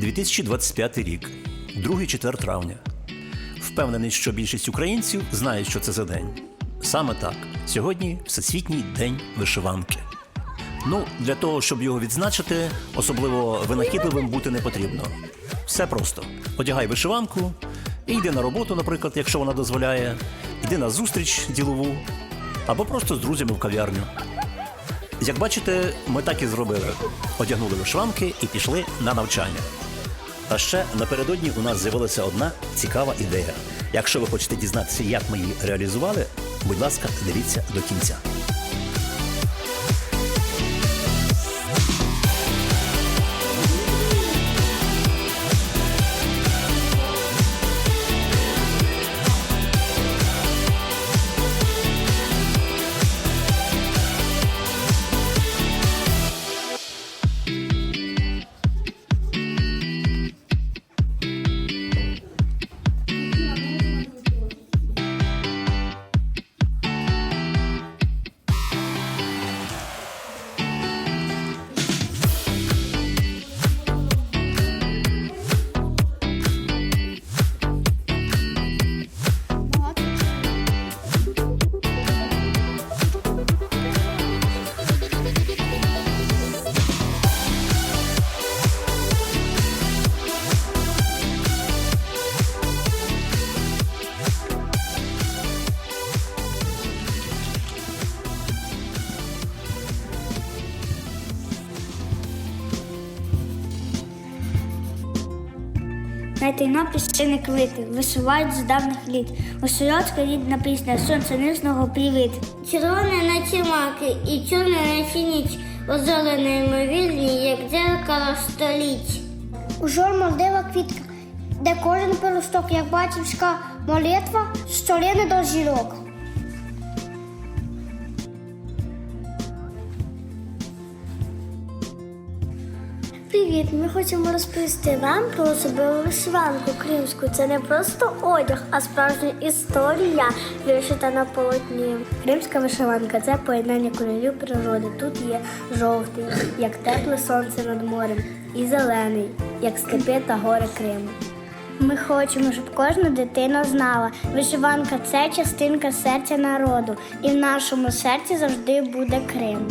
2025 рік, другий четвер травня. Впевнений, що більшість українців знають, що це за день. Саме так, сьогодні Всесвітній день вишиванки. Ну, для того, щоб його відзначити, особливо винахідливим бути не потрібно. Все просто: одягай вишиванку і йди на роботу, наприклад, якщо вона дозволяє, йди на зустріч ділову або просто з друзями в кав'ярню. Як бачите, ми так і зробили: одягнули вишиванки і пішли на навчання. А ще напередодні у нас з'явилася одна цікава ідея. Якщо ви хочете дізнатися, як ми її реалізували, будь ласка, дивіться до кінця. Знаєте, напис чи не квити, висувають з давних літ. Осиротська рідна пісня, сонце низного привіт. Червоне наче маки і чорне наче ніч, озоли неймовірні, як дзеркало століть. У жор молдива квітка, де кожен пелюсток, як батьківська молитва, століни до зірок. Привіт! Ми хочемо розповісти вам про особливу вишиванку кримську. Це не просто одяг, а справжня історія, вишита на полотні. Кримська вишиванка це поєднання кольорів природи. Тут є жовтий, як тепле сонце над морем, і зелений, як степи та гори Криму. Ми хочемо, щоб кожна дитина знала, вишиванка це частинка серця народу, і в нашому серці завжди буде Крим.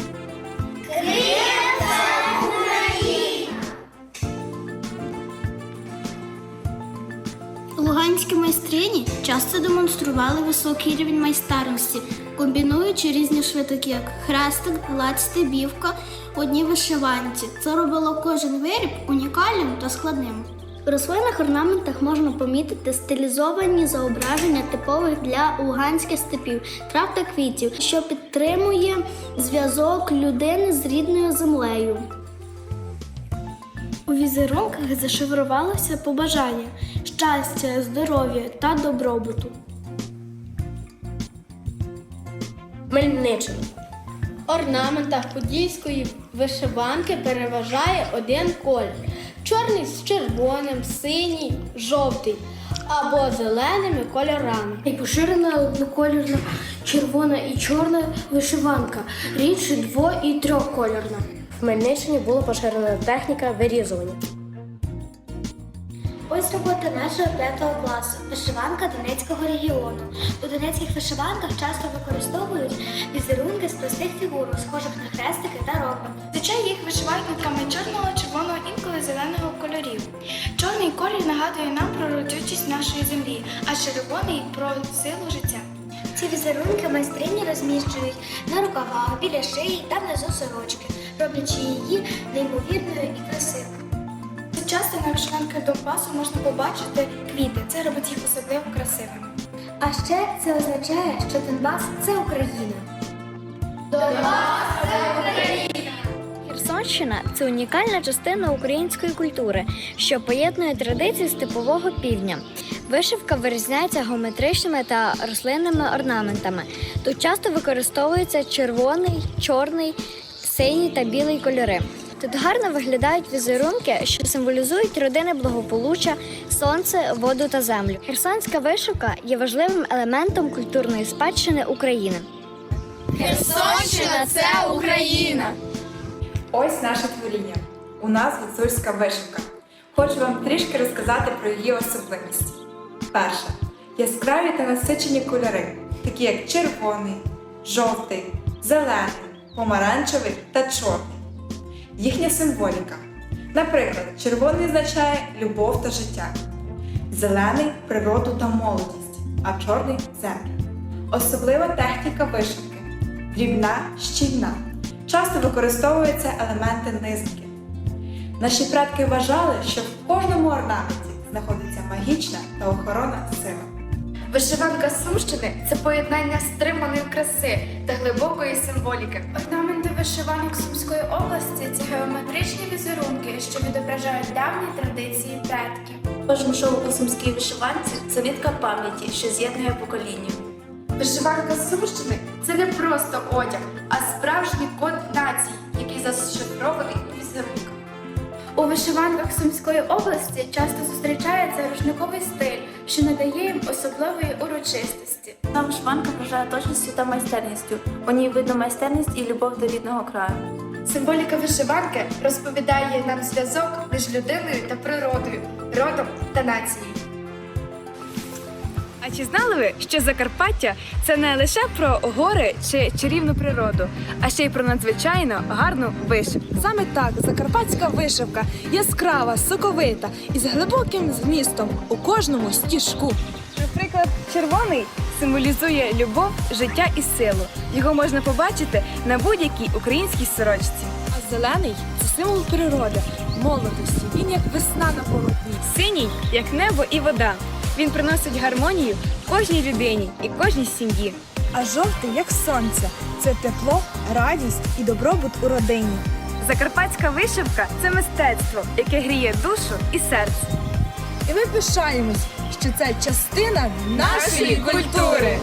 Луганські майстрині часто демонстрували високий рівень майстерності, комбінуючи різні швидоки, як хрестик, гладь, стебівка в одній вишиванці. Це робило кожен виріб унікальним та складним. У рослинних орнаментах можна помітити стилізовані зображення типових для луганських степів, трав та квітів, що підтримує зв'язок людини з рідною землею. У візерунках зашифрувалося побажання щастя, здоров'я та добробуту. Мельниччина. Орнаментах подільської вишиванки переважає один колір. Чорний з червоним, синій, жовтий або зеленими кольорами. І поширена однокольорна червона і чорна вишиванка, рідше дво- і трьохкольорна. В Хмельниччині була поширена техніка вирізування. Ось робота нашого п'ятого класу вишиванка Донецького регіону. У донецьких вишиванках часто використовують візерунки з простих фігур, схожих на хрестики та ромби. Зазвичай їх вишивають нитками чорного, червоного, інколи зеленого кольорів. Чорний колір нагадує нам про родючість нашої землі, а червоний про силу життя. Ці візерунки майстрині розміщують на рукавах, біля шиї та внизу сорочки, роблячи її неймовірною і красивою. Часто на вишиванках Донбасу можна побачити квіти. Це робить їх особливо красивими. А ще це означає, що Донбас це Україна. Донбас Україна! Херсонщина це унікальна частина української культури, що поєднує традиції степового півдня. Вишивка вирізняється геометричними та рослинними орнаментами. Тут часто використовується червоний, чорний, синій та білий кольори. Тут гарно виглядають візерунки, що символізують родини благополуччя, сонце, воду та землю. Херсонська вишивка є важливим елементом культурної спадщини України. Херсонщина це Україна. Ось наше творіння. У нас гуцульська вишивка. Хочу вам трішки розказати про її особливості. Перше. Яскраві та насичені кольори, такі як червоний, жовтий, зелений, помаранчевий та чорний. Їхня символіка. Наприклад, червоний означає любов та життя, зелений природу та молодість, а чорний землю. Особлива техніка вишивки. Дрібна, щільна. Часто використовуються елементи низки. Наші предки вважали, що в кожному орнаменті знаходиться магічна та охоронна сила. Вишиванка Сумщини це поєднання стриманої краси та глибокої символіки. Орнаменти вишиванок Сумської області це геометричні візерунки, що відображають давні традиції предків. Кожен шоу у сумській вишиванці це нитка пам'яті, що з'єднує покоління. Вишиванка Сумщини це не просто одяг, а справжній код нації, який зашифрований у візерунках. У вишиванках Сумської області часто зустрічається рушниковий стиль, що надає їм особливої урочистості. Там вишиванка вражає точністю та майстерністю. У ній видно майстерність і любов до рідного краю. Символіка вишиванки розповідає нам зв'язок між людиною та природою, родом та нацією. А чи знали ви, що Закарпаття це не лише про гори чи чарівну природу, а ще й про надзвичайно гарну вишивку? Саме так закарпатська вишивка яскрава, соковита і з глибоким змістом у кожному стіжку. Наприклад, червоний символізує любов, життя і силу. Його можна побачити на будь-якій українській сорочці. А зелений це символ природи, молодості. Він як весна на полотні. Синій як небо і вода. Він приносить гармонію кожній людині і кожній сім'ї. А жовтий, як сонце, це тепло, радість і добробут у родині. Закарпатська вишивка це мистецтво, яке гріє душу і серце. І ми пишаємось, що це частина нашої культури.